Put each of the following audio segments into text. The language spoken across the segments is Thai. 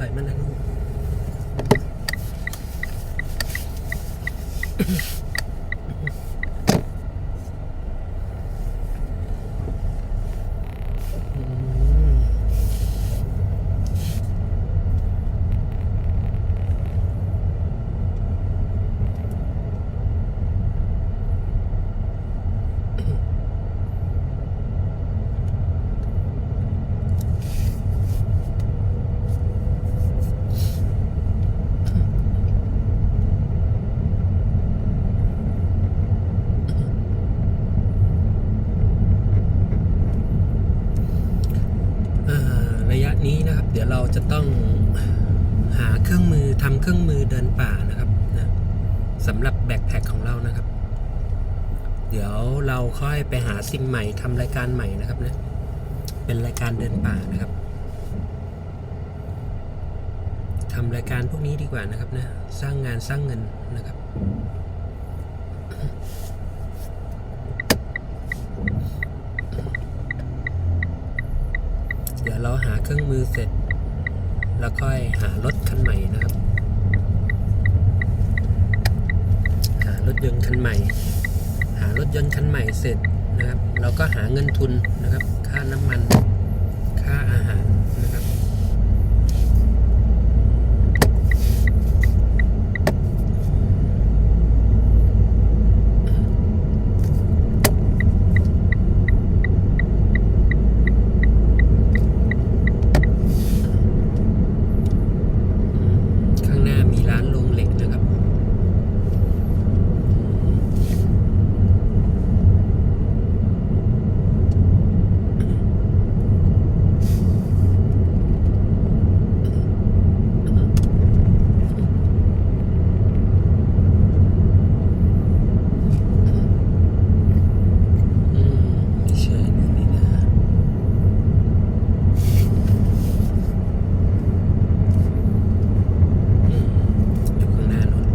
ถอยมันน นี้นะครับ เดี๋ยวเราจะต้องหาเครื่องมือทำเครื่องมือเดินป่านะครับนะสำหรับแบ็คแพคของเรานะครับ เดี๋ยวเราค่อยไปหาซิมใหม่ทำรายการใหม่นะครับนะเป็นรายการเดินป่านะครับทำรายการพวกนี้ดีกว่านะครับนะสร้างงานสร้างเงินนะครับ เดี๋ยว เครื่องมือเสร็จ แล้วค่อยหารถคันใหม่นะครับ หารถยนต์คันใหม่ หารถยนต์คันใหม่เสร็จนะครับ เราก็หาเงินทุนนะครับ ค่าน้ำมัน ค่าอาหารนะครับ ข้างหน้ามีร้านโรงเหล็กนะครับ อืมไม่ใช่นี่นี่นะอืมอยู่ข้างหน้านู่น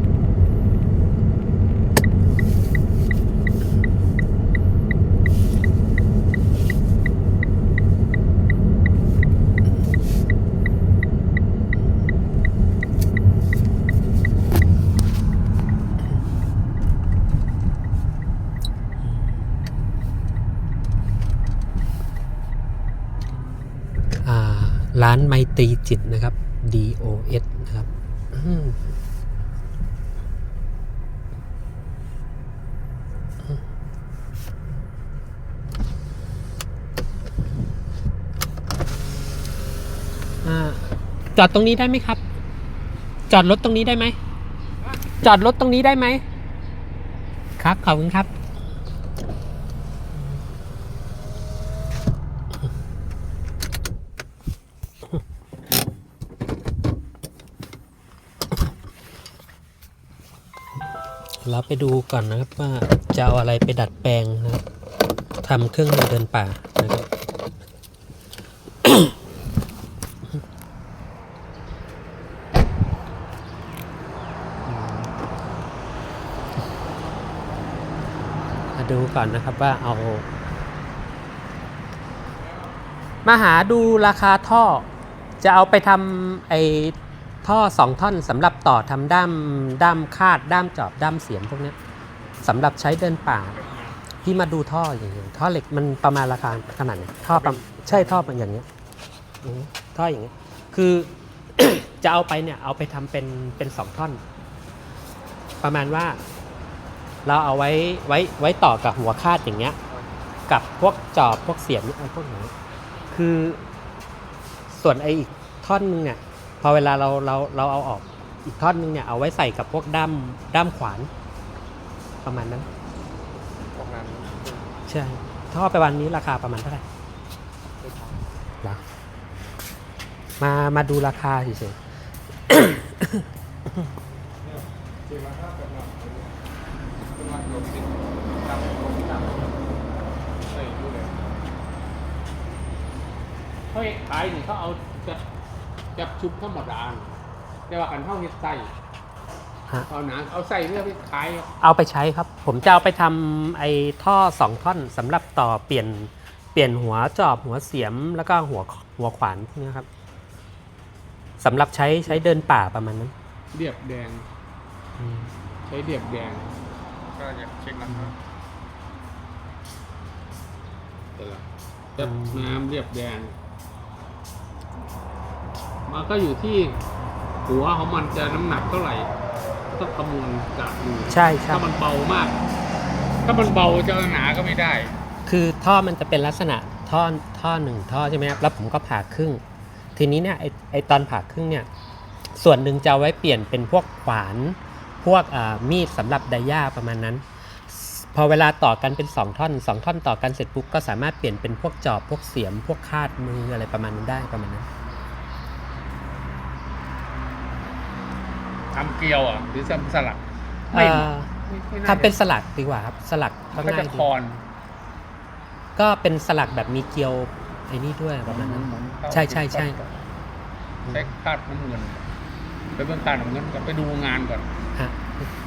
อ่า ร้านไม ตีจิตนะครับ DOS นะครับอจอดตรงนี้ได้ไหมครับ จอดรถตรงนี้ได้ไหม จอดรถตรงนี้ได้ไหม ครับ ขอบคุณครับ เราไปดูก่อนนะครับว่าจะเอาอะไรไปดัดแปลงนะครับทำเครื่องมือเดินป่านะครับมาดูก่อนนะครับว่าเอา มาหาดูราคาท่อ จะเอาไปทำไอ ท่อสองท่อนสำหรับต่อทำด้ามด้ามคาดด้ามจอบด้ามเสียมพวกนี้สำหรับใช้เดินป่าพี่มาดูท่ออย่างเงี้ยท่อเหล็กมันประมาณราคาขนาดไหนท่อประใช่ท่อมันอย่างเงี้ยท่ออย่างเงี้ยคือจะเอาไปเนี่ยเอาไปทำเป็นเป็นสองท่อน ประมาณว่า เราเอาไว้ไว้ไว้ต่อกับหัวคาดอย่างเงี้ย กับพวกจอบพวกเสียมไอ้พวกนี้คือส่วนไอ้อีกท่อนนึงเนี่ย อเวลาเราเราเราเอาออกอีกท่อนนึงเนี่ยเอาไว้ใส่กับพวกด้ามด้ามขวาน ประมาณนั้นประมาณนี้ใช่ท่อไปวันนี้ราคาประมาณเท่าไหร่ไม่ทเหรอมามาดูราคาเฉยำเจ็ดร้อยห้าสิบหลักประมาณหกสิบตามผมตามใช่ดูเลยเขาเฮ็ดขายนี่เขาเอา จับจับชุบธรรมดาน่ะแต่ว่ากันเท่าเฮ็ดไส้ๆฮะ เอาหนังเอาไส้เพื่อไปขายเอาไปใช้ครับ ผมจะเอาไปทำไอ้ท่อสองท่อนสำหรับต่อเปลี่ยนเปลี่ยนหัวจอบหัวเสียมแล้วก็หัวหัวขวานพวกนี้ครับสำหรับใช้ใช้เดินป่าประมาณนั้นเรียบแดง อืมใช้เรียบแดงก็อยากเช็คราคาแต่ละจับน้ำเรียบแดง มันก็อยู่ที่หัวของมันจะน้ำหนักเท่าไหร่ต้องคำนวณจากดูใช่ใช่ถ้ามันเบามาก ถ้ามันเบาจะเอาหนาก็ไม่ได้ คือท่อมันจะเป็นลักษณะท่อท่อหนึ่งท่อใช่ไหมครับแล้วผมก็ผ่าครึ่ง ทีนี้เนี่ยไอไอตอนผ่าครึ่งเนี่ยส่วนหนึ่งจะเอาไว้เปลี่ยนเป็นพวกขวานพวกอ่ามีดสำหรับไดย่าประมาณนั้น พอเวลาต่อกันเป็น 2 ท่อน 2 ท่อนต่อกันเสร็จปุ๊บก็สามารถเปลี่ยนเป็นพวกจอบพวกเสียมพวกคาดมืออะไรประมาณนั้นได้ประมาณนั้น ทำเกลียวอะหรือทำสลักเอ่อไม่ไม่าทำเป็นสลักดีกว่าครับ สลักมันก็ก็ง่าจะยดีคอนก็เป็นสลักแบบมีเกลียวไอ้นี่ด้วยประมาณนั้นเข้าใช่ใช่ใช่ ใช้คาดน้ำเงินไปเบื้องคาดน้ำเงินก่อนไปดูงานก่อน ฮะ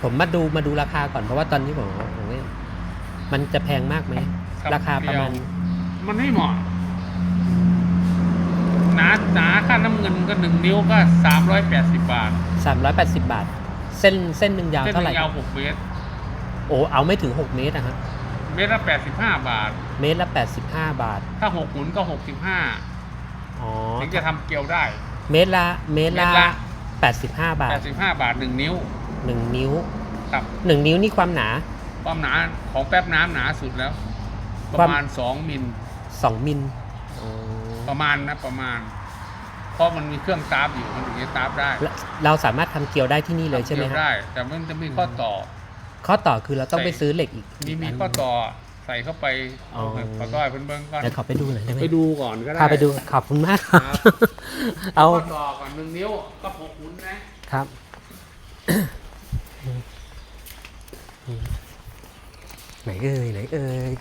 ผมมาดูมาดูราคาก่อนเพราะว่าตอนนี้ผมผมว่ามันจะแพงมากไหม ครับ ราคาประมาณ มันไม่เหมาะ หนาหนาค่าน้ำเงินก็หนึ่งนิ้วก็สามร้อยแปดสิบบาท380 บาท เส้นเส้นหนึ่งยาวเส้นเท่าไหร่ยาวหกเมตรโอ้เอาไม่ถึง 6 เมตรอะฮะเมตรละแปดสิบห้าบาท เมตรละ 85 บาทถ้าหกหมุนก็หกสิบห้าอ๋อถึงจะทำเกลียวได้ เมตรละเมตรละเมตรละ 85 บาแปทดสิบห้าบาทหนึ่งนิ้ว1นิ้วครับ1นิ้วนี่ความหนา ความหนาของแป๊บน้ำหนาสุดแล้วปควาระมมาณสองมิล 2 มิลอ๋อ ประมาณนะประมาณ เพราะมันมีเครื่องตาบอยู่มันถึงจะตาบได้แล้วเราสามารถทำเกลียวได้ที่นี่เลยใช่ไหมทำกี่วฮะได้แต่มันจะมีข้อต่อ ข้อต่อคือเราต้องใส่ไปซื้อเหล็กอีกมีมีนข้อต่อใส่เข้าไปอ๋อขอต้อยเพิ่นเบิ้งก่อนเดี๋ยวขอไปดูหน่อยได้ไหมไปดูก่อนก็ได้ พาไปดูขอบคุณมากครับ ครับ เอาข้อต่อก่อนหนึ่งนิ้วก็หกหุ่นนะครับ ไหนเอ่ยไหนเอ่ย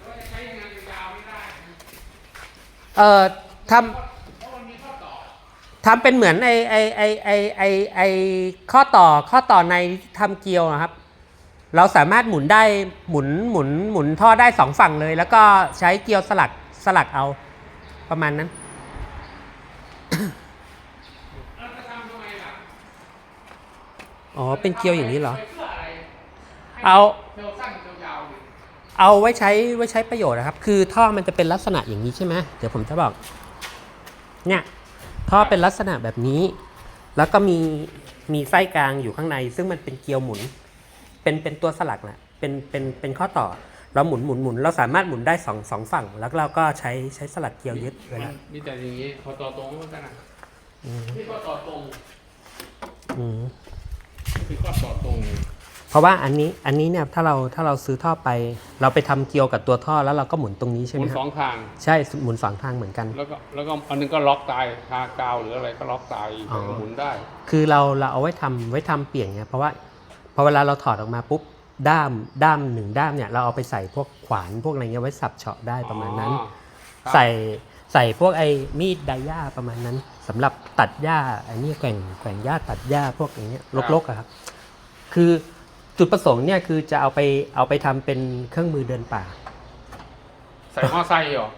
แล้วจะใช้งานยาวไม่ได้ เอ่อทำทำเป็นเหมือนไอไอไอไอไอไอข้อต่อข้อต่อในทำเกลียวอะครับ เราสามารถหมุนได้หมุนหมุนหมุนท่อได้สองฝั่งเลย แล้วก็ใช้เกลียวสลักสลักเอาประมาณนั้นอ๋อ เป็นเกลียวอย่างนี้เหรอเพื่ออะไรให้เอา เอาไว้ใช้ไว้ใช้ประโยชน์นะครับ คือท่อมันจะเป็นลักษณะอย่างนี้ใช่ไหมเดี๋ยวผมจะบอก เนี่ยท่อเป็นลักษณะแบบนี้ แล้วก็มีมีไส้กลางอยู่ข้างใน ซึ่งมันเป็นเกลียวหมุน เป็นเป็นตัวสลักแหละเป็นเป็นเป็นข้อต่อ เราหมุนหมุนหมุนเราสามารถหมุนได้สองสองฝั่ง แล้วเราก็ใช้ใช้สลักเกลียวยึดไว้มัแล้วนมีแต่อย่างนี้ข้อต่อตรงก็กันนะอืมนี่ข้อต่อตรงอืมคือข้อต่อตรง เพราะว่าอันนี้อันนี้เนี่ยถ้าเราถ้าเราซื้อท่อไป เราไปทำเกลียวกับตัวท่อแล้วเราก็หมุนตรงนี้ใช่หไหมุมนคสรัอบงทาง ใช่หมุนสองทางเหมือนกัน แล้วก็แล้วก็อันนึงก็ล็อกตายทากาวหรืออะไรก็ล็อกตายอีกอ๋อ หมุนได้ คือเราเราเอาไว้ทำไว้ทำเปลี่ยนไงเพราะว่าพอเวลาเราถอดออกมาปุ๊บด้ามด้ามหนึ่งด้ามเนี่ยเราเอาไปใส่พวกขวานพวกอะไรเงี้ยไว้สับเฉาะได้ประมาณนั้น อ๋อครับ ใส่ใส่พวกไอ้มีดไดย่าประมาณนั้นสำหรับตัดหญ้าไอ้นี่แกว่งแกว่งหญ้าตัดหญ้าพวกอย่างเงี้ยลกๆอะครับ คือ จุดประสงค์เนี่ยคือจะเอาไปเอาไปทำเป็นเครื่องมือเดินป่า ใส่มอไซค์เหรอ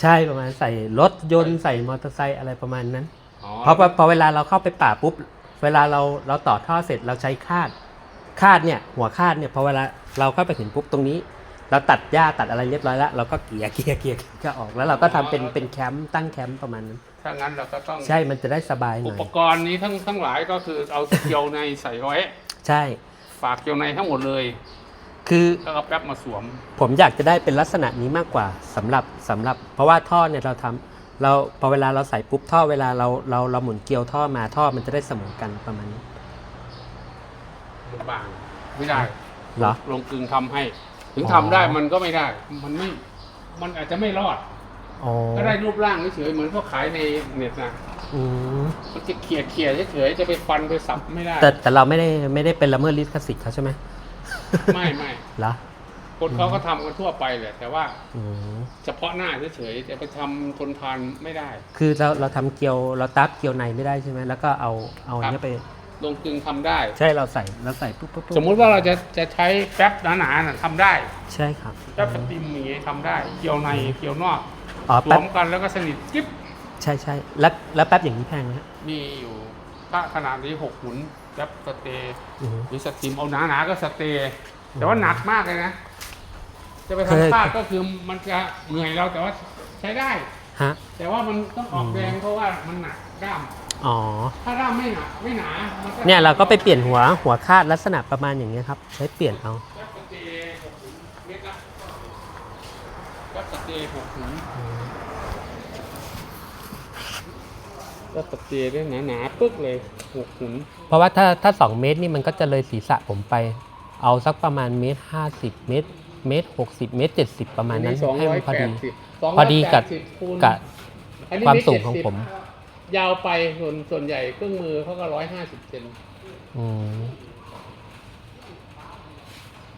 ใช่ประมาณใส่รถยนต์ใส่มอเตอร์ไซค์อะไรประมาณนั้น อ๋อเพราะพอพอเวลาเราเข้าไปป่าปุ๊บ เวลาเราเราต่อท่อเสร็จเราใช้คาด คาดเนี่ย หัวคาดเนี่ยพอเวลาเราเข้าไปถึงปุ๊บตรงนี้ เราตัดหญ้าตัดอะไรเรียบร้อยแล้วเราก็เกลี่ยเกลี่ยเกลี่ยก็ออกแล้วเราก็ทำเป็นเป็นแคมป์ตั้งแคมป์ประมาณนั้น ถ้างั้นเราก็ต้อง ใช่มันจะได้สบายหอุน่อยปกรณ์นี้ทั้งทั้งหลายก็คือเอาเกลียวในใส่ไว้ ใช่ ฝากเกลียวในทั้งหมดเลยคือแล้วก็แป๊บมาสวม ผมอยากจะได้เป็นลักษณะนี้มากกว่าสำหรับสำหรับ เพราะว่าท่อเนี่ยเราทำเราพอเวลาเราใส่ปุ๊บท่อเวลาเราเราเราหมุนเกลียวท่อมาท่อมันจะได้เสมอกันประมาณนี้บางไม่ได้เหรอลงกลึงทำให้ ถึงอ๋อทำได้มันก็ไม่ได้ มันไม่ มันอาจจะไม่รอด อ๋อก็ได้รูปร่างเฉยๆเหมือนเขาขายในเน็ตนะ อืมมันจะเขี่ยเขี่ยๆเฉยๆจะไปฟันไปสับไม่ได้ แต่แต่เราไม่ได้ไม่ได้เป็นละเมิดลิขสิทธิ์เขาใช่ไหมไม่ไม่เหรอคนเขาก็ทำกันทั่วไปแหละแต่ว่า อืมเฉพาะหน้าเฉยๆจะไปทำทนทานไม่ได้ คือเราเราทำเกลียวเราตับเกลียวในไม่ได้ใช่ไหมแล้วก็เอาเอาอันเนี้ยไป ลงกลึงทำได้ ใช่เราใส่เราใส่ปุ๊บปุ๊บปุ๊บสมมุติว่าเราจะจะใช้แป๊บหนาๆน่ะทำได้ใช่ครับแป๊บสติมอย่างงี้ทำได้ เกี่ยวในเกี่ยวนอกอ๋อรแป๊วบมกันแล้วก็สนิทกิ๊บ ใช่ใช่แล้วแล้วแป๊บอย่างนี้แพงไหมฮะมีอยู่ถ้าขนาดนี้หกหุนแป๊บสเตย์อืมหรือสติมเอาหนาๆก็สเตย์แต่ว่าหนักมากเลยนะ จะไปเคย ทำพลาดก็คือมันจะเหนื่อยเราแต่ว่าใช้ได้ ฮะ แต่ว่ามันต้องออกแรงเพราะว่ามันหนักด้ามอ๋อ ถ้าด้ามไม่หนักไม่หนามันก็เนี่ยเราก็ไปเปลี่ยนหัวหัวคาดลักษณะประมาณอย่างเงี้ยครับ ใช้เปลี่ยนเอา แป๊บสเตย์หกหุนเมตรละแป๊บสเตย์หกหุน แป๊บสเตย์ด้วยหนาๆปึ๊กเลยหกหุนเพราะว่าถ้าถ้าสองเมตรนี่มันก็จะเลยศีรษะผมไป เอาสักประมาณเมตรห้าสิบเมตรเมตรหกสิบเมตรเจ็ดสิบประมาณนั้นสองให้ร้อมัยนพอแปดีดสิบพอดีกับคูณกับอันนี้ความเตรสูงของ70ผม ยาวไปส่วนส่วนใหญ่เครื่องมือเขาก็ร้อยห้าสิบเซนอืม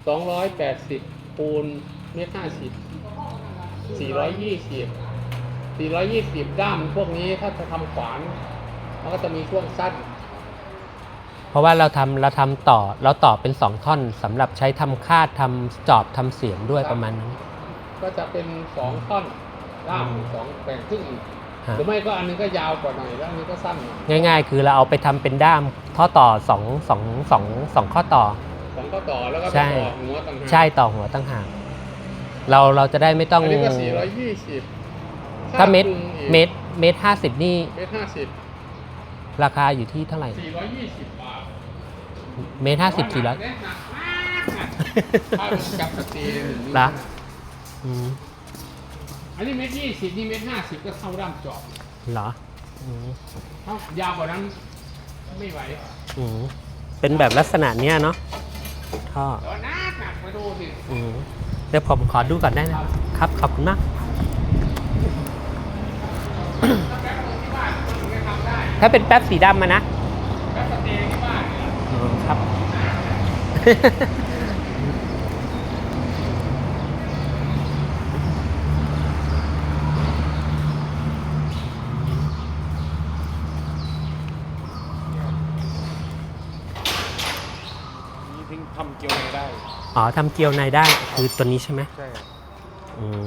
สองร้อยแปดสิบคูณเมตรห้าสิบสี่ร้อยยี่สิบ สี่ร้อยยี่สิบด้ามพวกนี้ถ้าจะทำขวาน มันก็จะมีช่วงสั้น เพราะว่าเราทำเราทำต่อเราต่อเป็นสองท่อนสำหรับใช้ทำคาดทำจอบทำเสียงด้วยประมาณนั้น ก็จะเป็นสองท่อนด้ามอืมสองแบ่งครึ่งฮะ หรือไม่ก็อันนึงก็ยาวกว่าหน่อยแล้วอันนี้ก็สั้นหน่อยง่าย ๆ คือเราเอาไปทำเป็นด้ามท่อต่อสองสองสองสองข้อต่อสองก็ต่อแล้วก็ไปใช่ ต่อหัวต่างหากใช่ต่อหัวตั้งหากเราเราจะได้ไม่ต้องอันนี้ก็สี่ร้อยยี่สิบ ถ้าเมตรเมตรเมตรห้าสิบนี่เมตรห้าสิบราคาอยู่ที่เท่าไหร่สี่ร้อยยี่สิบบาทเมตรห้าสิบสี่ร้อยหนักมากนะถ้ามันจับสตีนละอืมอันนี้เมตรยี่สิบนี่เมตรห้าสิบก็เท่าด้ามจอบเหรออืมเท่ายาวกว่านั้นไม่ไหวอืมเป็นแบบลักษณะเนี้ยเนาะท่อแต่ว่าหนักหนักมาดูสิอืมเดี๋ยวผมขอดูก่อนได้นะครับครับขอบคุณมาก ถ้าเป็นแป๊บสีดำมานะแล้วสเตย์ที่บ้านเนี่ยอ๋อครับนี่เพิ่งทำเกี๊ยวในได้ อ๋อทำเกลียวในได้คือตัวนี้ใช่ไหมใช่ครับอืม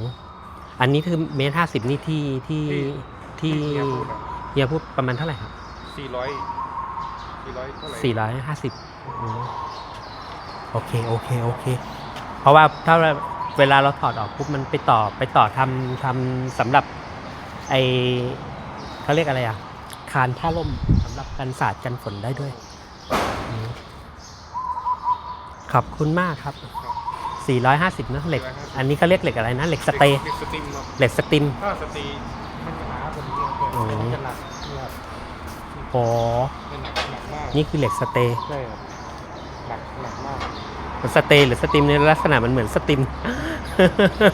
อันนี้คือเมตรห้าสิบนี่ที่ที่ที่ เฮียพูดประมาณเท่าไหร่ครับสี่ร้อยสี่ร้อยเท่าไหร่สี่ร้อยห้าสิบโอเคโอเคโอเค เพราะว่าถ้าเวลาเราถอดออกปุ๊บมันไปต่อไปต่อทำทำสำหรับไอเขาเรียกอะไรอะ คานผ้าล่มสำหรับกันสาดกันฝนได้ด้วยอืมขอบคุณมากครับ 450นะเหล็ก อันนี้เขาเรียกเหล็กอะไรนะ เหล็กสเตย์เด็กสตรีมครับเหล็กสติมถ้าสตรีมันจะหนาก ว่านี้เยอ๋อมันจะหนักเนี่ยครับโอ้จะหนักหนักมากนี่คือเหล็กสเตย์ใช่ครับหนักหนักมากสเตย์หรือสติมในลักษณะมันเหมือนสติม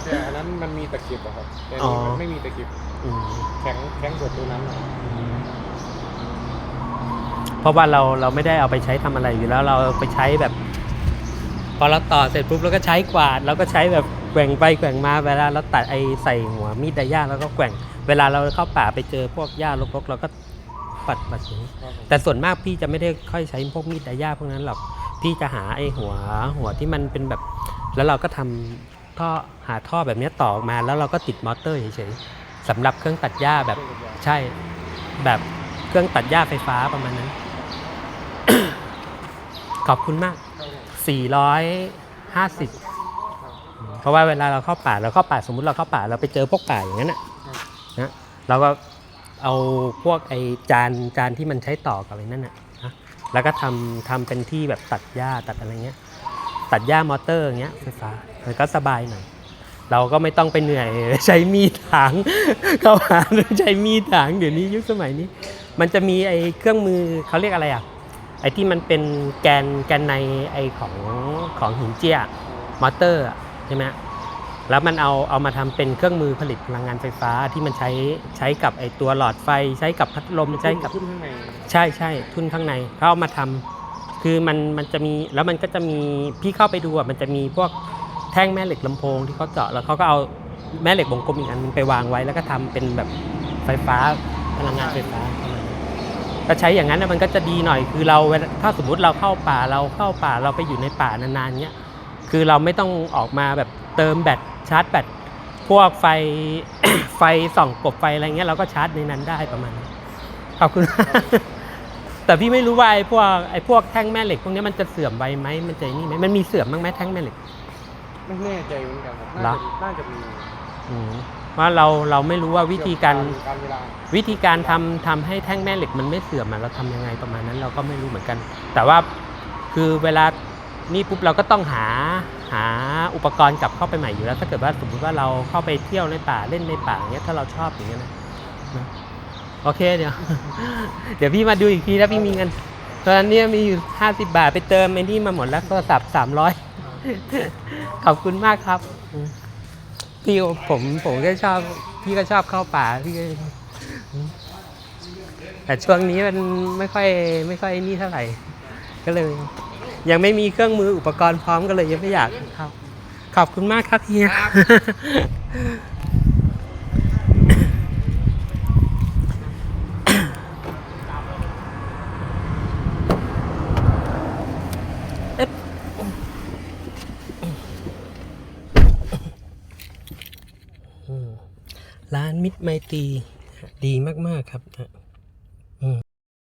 แต่อันนั้นมันมีตะเกียบอะครับแต่อ๋อนี่มันไม่มีตะเกียบอืมแข็งแข็งกว่าตัวนั้นอะเพราะว่าเราเราไม่ได้เอาไปใช้ทำอะไรอยู่แล้วเราไปใช้แบบ พอเราต่อเสร็จปุ๊บเราก็ใช้กวาดเราก็ใช้แบบ แกว่งไปแกว่งมาเวลาเราตัดไอใส่หัวมีดไดย่าแล้วก็แกว่ง เวลาเราเข้าป่าไปเจอพวกหญ้ารกๆเราก็ปัดปัดอย่างนี้ครับผม แต่ส่วนมากพี่จะไม่ได้ค่อยใช้พวกมีดไดย่าพวกนั้นหรอกพี่จะหาไอ้หัวหัวที่มันเป็นแบบ แล้วเราก็ทำท่อหาท่อแบบเนี้ยต่อออกมาแล้วเราก็ติดมอเตอร์เฉยๆสำหรับเครื่องตัดหญ้าแบบ ใช่แบบเครื่องตัดหญ้าไฟฟ้าประมาณนั้น ขอบคุณมาก 450เพ ราะว่าเวลาเราเข้าป่าเราเข้าป่าสมมุติเราเข้าป่าเราไปเจอพวกป่าอย่างนั้นน่ะนะเราก็เอาพวกไอ้จานจานที่มันใช้ต่อกับไอ้นั่นน่ะนะแล้วก็ทำทำเป็นที่แบบตัดหญ้าตัดอะไรเงี้ย ตัดหญ้ามอเตอร์อย่างเงี้ยไฟฟ้ามันก็สบายหน่อยเราก็ไม่ต้องไปเหนื่อยใช้มีดถางเข้าหาใช้มีดถางเดี๋ยวนี้ยุคสมัยนี้ มันจะมีไอ้เครื่องมือเขาเรียกอะไรอะไอ้ที่มันเป็นแกนแกนในไอ้ของของหินเจียมอเตอร์อะ ใช่ไหมแล้วมันเอาเอามาทำเป็นเครื่องมือผลิตพลังงานไฟฟ้าที่มันใช้ใช้กับไอ้ตัวหลอดไฟใช้กับพัดลมใช้กับขึ้นข้างในใช่ใช่ทุนข้างในเขาเอามาทำคือมันมันจะมีแล้วมันก็จะมีพี่เข้าไปดูอะมันจะมีพวกแท่งแม่เหล็กลำโพงที่เขาเจาะแล้วเขาก็เอาแม่เหล็กวงกลมอีกอันนึงไปวางไว้แล้วก็ทำเป็นแบบไฟฟ้าพลังงานไฟฟ้าประมาณนั้นก็ใช้อย่างนั้นนะมันก็จะดีหน่อยคือเราเวลาถ้าสมมุติเราเข้าป่าเราเข้าป่าเราไปอยู่ในป่านานๆเนี้ย คือเราไม่ต้องออกมาแบบเติมแบตชาร์จแบตพวกไฟไฟส่องกบไฟอะไรเงี้ยเราก็ชาร์จในนั้นได้ประมาณนั้นขอบคุณ แต่พี่ไม่รู้ว่าไอ้พวกไอ้พวกแท่งแม่เหล็กพวกนี้มันจะเสื่อมไวไหมมันจะนี่ไหมมันมีเสื่อมบ้างไหมแท่งแม่เหล็ก ไม่แน่ใจเหมือนกันครับเหรน่าอจะน่าจะมีอืมว่าเราเราไม่รู้ว่าวิธีการการเวลาวิธีการทำทำให้แท่งแม่เหล็กมันไม่เสื่อมอะเราทำยังไงประมาณนั้น เราก็ไม่รู้เหมือนกัน แต่ว่าคือเวลา นี่ปุ๊บเราก็ต้องหาหาอุปกรณ์กลับเข้าไปใหม่อยู่แล้ว ถ้าเกิดว่าสมมติว่าเราเข้าไปเที่ยวในป่าเล่นในป่าอย่างเงี้ยถ้าเราชอบอย่างเงี้ยนะนะโอเคเดี๋ยว เดี๋ยวพี่มาดูอีกทีแล้วพี่มีเงินตอนนั้นเนี่ยมีอยู่ห้าสิบาทไปเติมไอ้นี่มาหมดแล้วโทรศัพท์สามร้อยขอบคุณมากครับอืมพี่ผมผมก็ชอบพี่ก็ชอบเข้าป่าพี่ก็อืมแต่ช่วงนี้มันไม่ค่อยไม่ค่อยนี่เท่าไหร่ ก็เลย ยังไม่มีเครื่องมืออุปกรณ์พร้อมก็เลยยังไม่อยากเข้าขอบคุณมากครับเฮียร้านมิตรไมตรีดีมาก ๆ ครับ